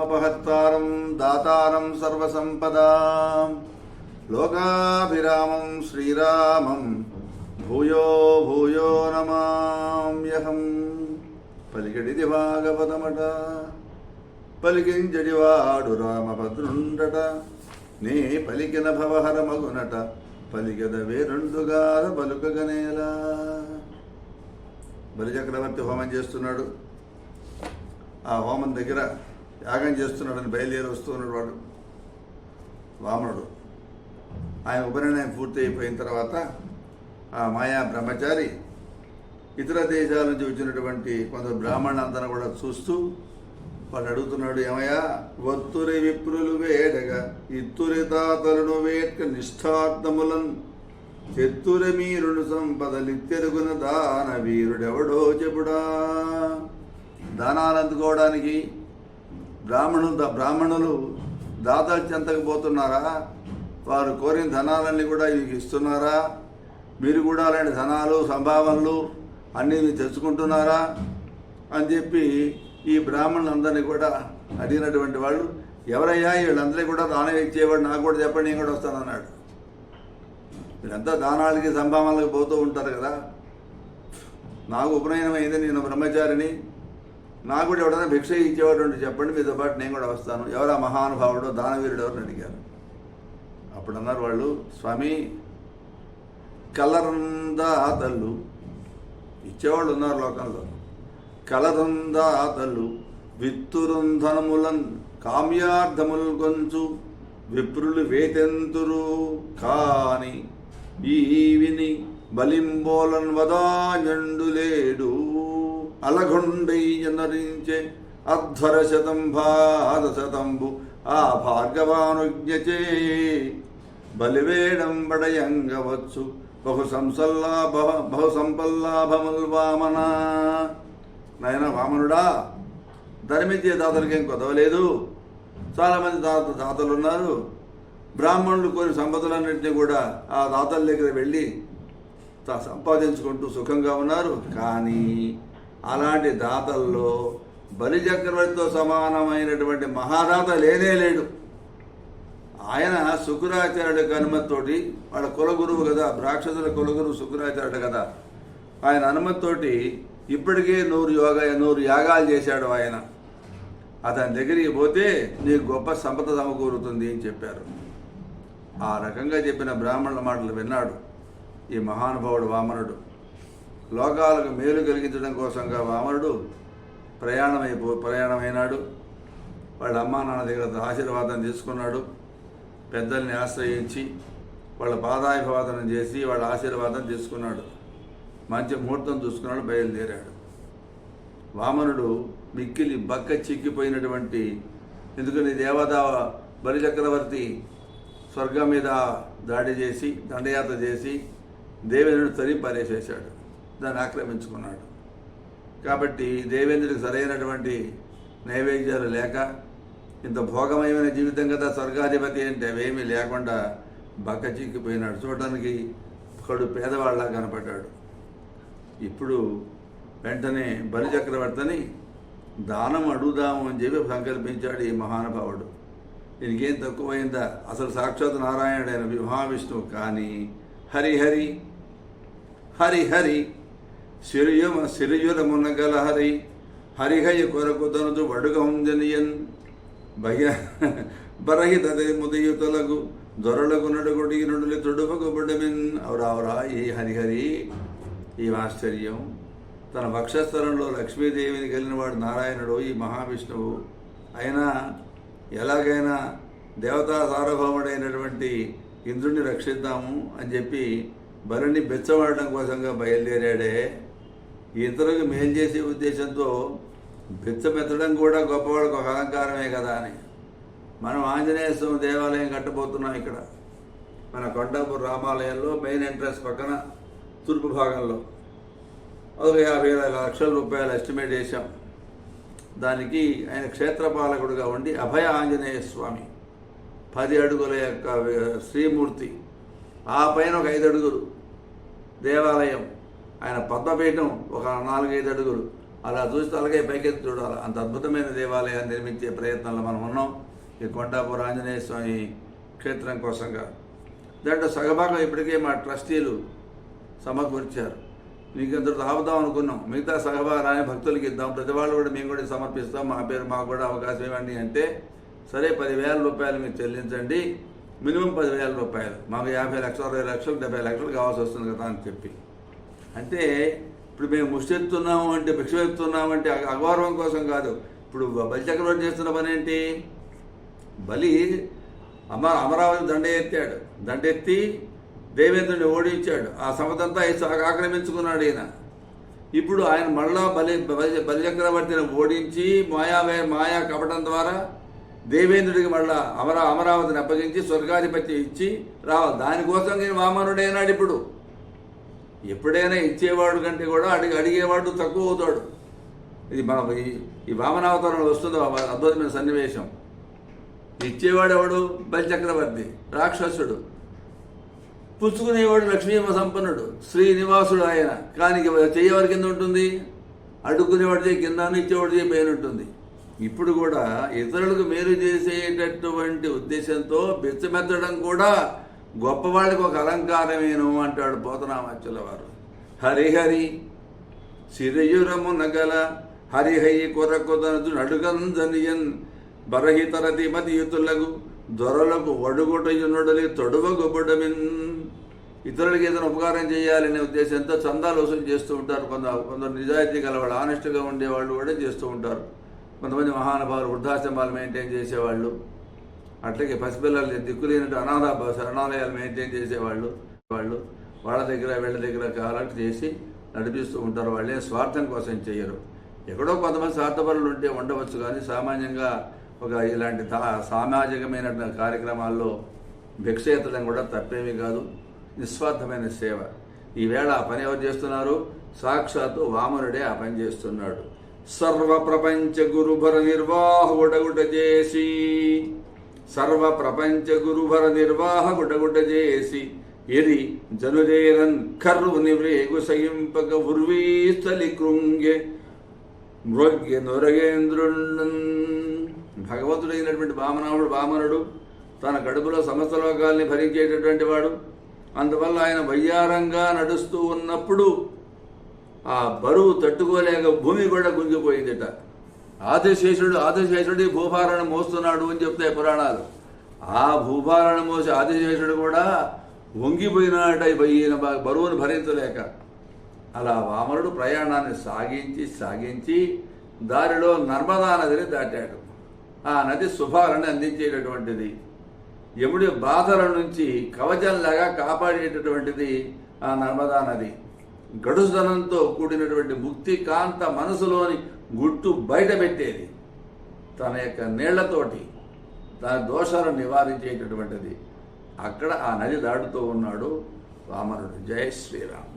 అపహర్తారం దాతారం సర్వసంపదాం. లోకాభిరామం శ్రీరామం భూయో భూయో నమామ్యహం పలికడిది భాగవతమట. పలికించడివాడు రామభద్రుండట. నే పలికిన భవహర మగునట పలికద వేరుండుగాల పలుకగనేలా బలిచక్రవర్తి హోమం చేస్తున్నాడు. ఆ హోమం దగ్గర యాగం చేస్తున్నాడని బయలుదేరి వస్తున్నాడు వాడు. వామనుడు. ఆయన ఉపనయనం పూర్తి అయిపోయిన తర్వాత ఆ మాయా బ్రహ్మచారి ఇతర దేశాల నుంచి వచ్చినటువంటి కొంత బ్రాహ్మణులందరూ కూడా చూస్తూ వాడు అడుగుతున్నాడు ఏమయ్యా వత్తురి విప్రులు వేడగా ఇత్తురి తాతలను వేట్క నిష్ఠార్థములన్ చెత్తురి మీరుడు సంపదలిత్తెరుగున దాన వీరుడెవడో చెబుడా దానాలు అందుకోవడానికి బ్రాహ్మణులు బ్రాహ్మణులు దాతలు చెంతకు పోతున్నారా? వారు కోరిన ధనాలన్నీ కూడా మీకు ఇస్తున్నారా? మీరు కూడా అలాంటి ధనాలు సంభావనలు అన్నీ మీరు తెచ్చుకుంటున్నారా? అని చెప్పి ఈ బ్రాహ్మణులందరినీ కూడా అడిగినటువంటి వాళ్ళు ఎవరయ్యా వీళ్ళందరికీ కూడా దానం ఇచ్చేవాడు నాకు కూడా చెప్పండి నేను కూడా వస్తానన్నాడు వీళ్ళంతా దానాలకి సంభావనలకు పోతూ ఉంటారు కదా. నాకు ఉపనయనం అయింది నేను బ్రహ్మచారిని. నాకు కూడా ఎవడైనా భిక్ష ఇచ్చేవాడు ఉంటే చెప్పండి మీతో పాటు నేను కూడా వస్తాను. ఎవరా మహానుభావుడు దానవీరుడు ఎవరిని అడిగారు? అప్పుడు అన్నారు వాళ్ళు స్వామి కలరందాతలు ఇచ్చేవాళ్ళు ఉన్నారు లోకంలో. ఆతళ్ళు విత్తురుంధనములన్ కామ్యార్థములు కొంచు విప్రులు వేతెంతురు కాని ఈ విని బలింబోలన్ వదాజండు లేడు. అలగుండయ్యనరించే జనరించే అధ్వర శతం శతంబు ఆ భార్గవానుజ్ఞచే బలివేడంబడయంగవచ్చు బహు సంసల్లాభ బహు సంపల్లాభముల్ వామన నాయన వామనుడా ధర్మించే ఏం కొదవలేదు చాలామంది దాత దాతలు ఉన్నారు బ్రాహ్మణులు కొన్ని సంపదలన్నింటినీ కూడా ఆ దాతల దగ్గర వెళ్ళి సంపాదించుకుంటూ సుఖంగా ఉన్నారు. కానీ అలాంటి దాతల్లో బలి చక్రవర్తితో సమానమైనటువంటి మహాదాత లేనే లేడు. ఆయన శుక్రాచార్యుడి అనుమతితోటి వాళ్ళ కులగురువు కదా రాక్షసుల కులగురువు శుక్రాచార్యుడు కదా. ఆయన అనుమతితోటి ఇప్పటికే నూరు యోగ నూరు యాగాలు చేశాడు ఆయన. అతని దగ్గరికి పోతే నీకు గొప్ప సంపద సమకూరుతుంది అని చెప్పారు. ఆ రకంగా చెప్పిన బ్రాహ్మణుల మాటలు విన్నాడు ఈ మహానుభావుడు వామనుడు. లోకాలకు మేలు కలిగించడం కోసంగా వామనుడు ప్రయాణమైపో ప్రయాణమైనాడు. వాళ్ళ అమ్మా నాన్న దగ్గర ఆశీర్వాదం తీసుకున్నాడు. పెద్దల్ని ఆశ్రయించి వాళ్ళ పాదాభివాదనం చేసి వాళ్ళ ఆశీర్వాదం తీసుకున్నాడు. మంచి ముహూర్తం చూసుకున్నాడు బయలుదేరాడు. వామనుడు మిక్కిలి బక్క చిక్కిపోయినటువంటి ఎందుకని దేవదా బలిచక్రవర్తి స్వర్గం మీద దాడి చేసి దండయాత్ర చేసి దేవేంద్రుడు తరి పారేసేశాడు. దాన్ని ఆక్రమించుకున్నాడు. కాబట్టి దేవేంద్రుడికి సరైనటువంటి నైవేద్యాలు లేక ఇంత భోగమయమైన జీవితం కదా స్వర్గాధిపతి అంటే అవేమీ లేకుండా బక్క చిక్కిపోయినాడు చూడడానికి కడు పేదవాళ్ళ కనపడ్డాడు. ఇప్పుడు వెంటనే బలిచక్రవర్తిని దానం అడుగుదాము అని చెప్పి సంకల్పించాడు ఈ మహానుభావుడు. దీనికేం తక్కువైందా? అసలు సాక్షాత్ నారాయణుడైన మహావిష్ణువు కానీ హరిహరి హరిహరి సిరియుమ సిరియురమునగల హరి హరిహయ కొరకు తనదు వడుగ ఉందనియన్. భయ బరహిత ముదయుతలకు దొరలకు నడుగుడి నడులి తొడుపకు బుడమిన్. అవరావరా ఈ హరిహరి ఈ ఆశ్చర్యం. తన వక్షస్థలంలో లక్ష్మీదేవిని కలిగినవాడు నారాయణుడు ఈ మహావిష్ణువు. అయినా ఎలాగైనా దేవతా సార్వభౌముడైనటువంటి ఇంద్రుడిని రక్షిద్దాము అని చెప్పి బలిని బెచ్చవాడడం కోసంగా బయలుదేరాడే. ఇతరులకు మేలు చేసే ఉద్దేశంతో బెచ్చమెత్తడం కూడా గొప్పవాళ్ళకు ఒక అలంకారమే కదా అని. మనం ఆంజనేయ స్వామి దేవాలయం కట్టబోతున్నాం ఇక్కడ. మన కొండాపూర్ రామాలయంలో మెయిన్ ఎంట్రన్స్ పక్కన తూర్పు భాగంలో. ఒక యాభై లక్షల రూపాయలు ఎస్టిమేట్ చేశాం. దానికి ఆయన క్షేత్రపాలకుడుగా ఉండి అభయ ఆంజనేయ స్వామి. పది అడుగుల యొక్క శ్రీమూర్తి. ఆ పైన ఒక ఐదు అడుగులు దేవాలయం. ఆయన పద్మపీఠం ఒక నాలుగైదు అడుగులు. అలా చూసి అలాగే పైకెత్తి చూడాలి. అంత అద్భుతమైన దేవాలయాన్ని నిర్మించే ప్రయత్నంలో మనం ఉన్నాం. ఈ కొండాపురం ఆంజనేయ స్వామి క్షేత్రం కోసంగా దాంట్లో సగభాగం ఇప్పటికే మా ట్రస్టీలు సమకూర్చారు. మీకు ఇంతటితో ఆపుదాం అనుకున్నాం. మిగతా సగభాగాన్ని భక్తులకి ఇద్దాం. ప్రతి వాళ్ళు కూడా మేము కూడా సమర్పిస్తాం. మా పేరు మాకు కూడా అవకాశం ఇవ్వండి అంటే సరే పదివేల రూపాయలు మీరు చెల్లించండి. మినిమం పదివేల రూపాయలు. మాకు యాభై లక్షలు అరవై లక్షలు డెబ్బై లక్షలు కావాల్సి వస్తుంది కదా అని చెప్పి. అంటే ఇప్పుడు మేము ముష్టెత్తున్నాము అంటే భిక్ష ఎత్తున్నాము అంటే అగౌరవం కోసం కాదు. ఇప్పుడు బలి చక్రవర్తి చేస్తున్న పని ఏంటి? బలి అమ అమరావతి దండ ఎత్తాడు. దండెత్తి దేవేంద్రుని ఓడించాడు. ఆ సమతంతా ఈ- ఆక్రమించుకున్నాడు ఈయన. ఇప్పుడు ఆయన మళ్ళా బలి బలి బలి చక్రవర్తిని ఓడించి మాయావే మాయా కపటం ద్వారా దేవేంద్రుడికి మళ్ళా అమరా అమరావతిని అప్పగించి స్వర్గాధిపత్యం ఇచ్చి రావాలి. దానికోసం నేను వామనుడైనాడు ఇప్పుడు. ఎప్పుడైనా ఇచ్చేవాడు కంటే కూడా అడిగి అడిగేవాడు తక్కువ అవుతాడు. ఇది మన ఈ- ఈ వామనావతారంలో వస్తుంది అద్భుతమైన సన్నివేశం. ఇచ్చేవాడు ఎవడు బలిచక్రవర్తి రాక్షసుడు. పుచ్చుకునేవాడు లక్ష్మీమ సంపన్నుడు శ్రీనివాసుడు ఆయన. కానీ చేయవారి కింద ఉంటుంది? అడుక్కునేవాడు చేయి కింద ఇచ్చేవాడు చేయి పైన ఉంటుంది. ఇప్పుడు కూడా ఇతరులకు మేలు చేసేటటువంటి ఉద్దేశంతో బెచ్చమెత్తడం కూడా గొప్పవాళ్ళకి ఒక అలంకారమేను అంటాడు పోతనామాచుల వారు. హరిహరి సిరయురము నగల హరిహయి కొరకొదనదు నడుగందనియన్ బరహితరతి మతియుతులకు దొరలకు వడుగుటయునుడలి తొడువగుబడమిన్ ఇతరులకి ఏదైనా ఉపకారం చేయాలనే ఉద్దేశంతో చందాలు వసూలు చేస్తూ ఉంటారు. కొంత కొందరు నిజాయితీ గలవాళ్ళు ఆనెస్ట్గా ఉండేవాళ్ళు కూడా చేస్తూ ఉంటారు. కొంతమంది మహానుభావులు వృద్ధాశ్రమాలు మెయింటైన్ చేసేవాళ్ళు. అట్లాగే పసిపిల్లలు దిక్కులేనట్టు అనాథ శరణాలయాలు మెయింటైన్ చేసేవాళ్ళు వాళ్ళు వాళ్ళ దగ్గర వీళ్ళ దగ్గర కలెక్ట్ చేసి నడిపిస్తూ ఉంటారు. వాళ్ళే స్వార్థం కోసం చేయరు. ఎక్కడో కొంతమంది స్వార్థపరులు ఉంటే ఉండవచ్చు కానీ సామాన్యంగా ఒక ఇలాంటి సామాజికమైన కార్యక్రమాల్లో భిక్ష ఎత్తడం కూడా తప్పేమీ కాదు. నిస్వార్థమైన సేవ. ఈవేళ ఆ పని ఎవరు చేస్తున్నారు? సాక్షాత్తు వామనుడే ఆ పని చేస్తున్నాడు. సర్వ ప్రపంచ గురుభర నిర్వాహకుడగుట చేసి సర్వ ప్రపంచ గురుభర నిర్వాహకుడగుట చేసి ఎరి జనుదేరన్ కర్రు నివ్రేగు సయింపక ఉర్వీస్థలి కృంగే మృగ్య నొరగేంద్రుండన్ భగవంతుడైనటువంటి వామనాముడు వామనుడు తన కడుపులో సమస్త లోకాల్ని భరించేటటువంటి వాడు. అందువల్ల ఆయన వయ్యారంగా నడుస్తూ ఉన్నప్పుడు ఆ బరువు తట్టుకోలేక భూమి కూడా గుంజిపోయిందిట. ఆదిశేషుడు ఆదిశేషుడి భూభారాన్ని మోస్తున్నాడు అని చెప్తాయి పురాణాలు. ఆ భూభారాన్ని మోసి ఆదిశేషుడు కూడా వంగిపోయినాట పోయిన బరువును భరించలేక. అలా వామనుడు ప్రయాణాన్ని సాగించి సాగించి దారిలో నర్మదా నదిని దాటాడు. ఆ నది శుభాలను అందించేటటువంటిది. యముడి బాధల నుంచి కవచంలాగా కాపాడేటటువంటిది ఆ నర్మదా నది. గడుసుదనంతో కూడినటువంటి ముక్తి కాంత మనసులోని గుట్టు బయట పెట్టేది. తన యొక్క నీళ్ళతోటి తన దోషాలను నివారించేటటువంటిది. అక్కడ ఆ నది దాటుతూ ఉన్నాడు వామనుడు జై శ్రీరామ్.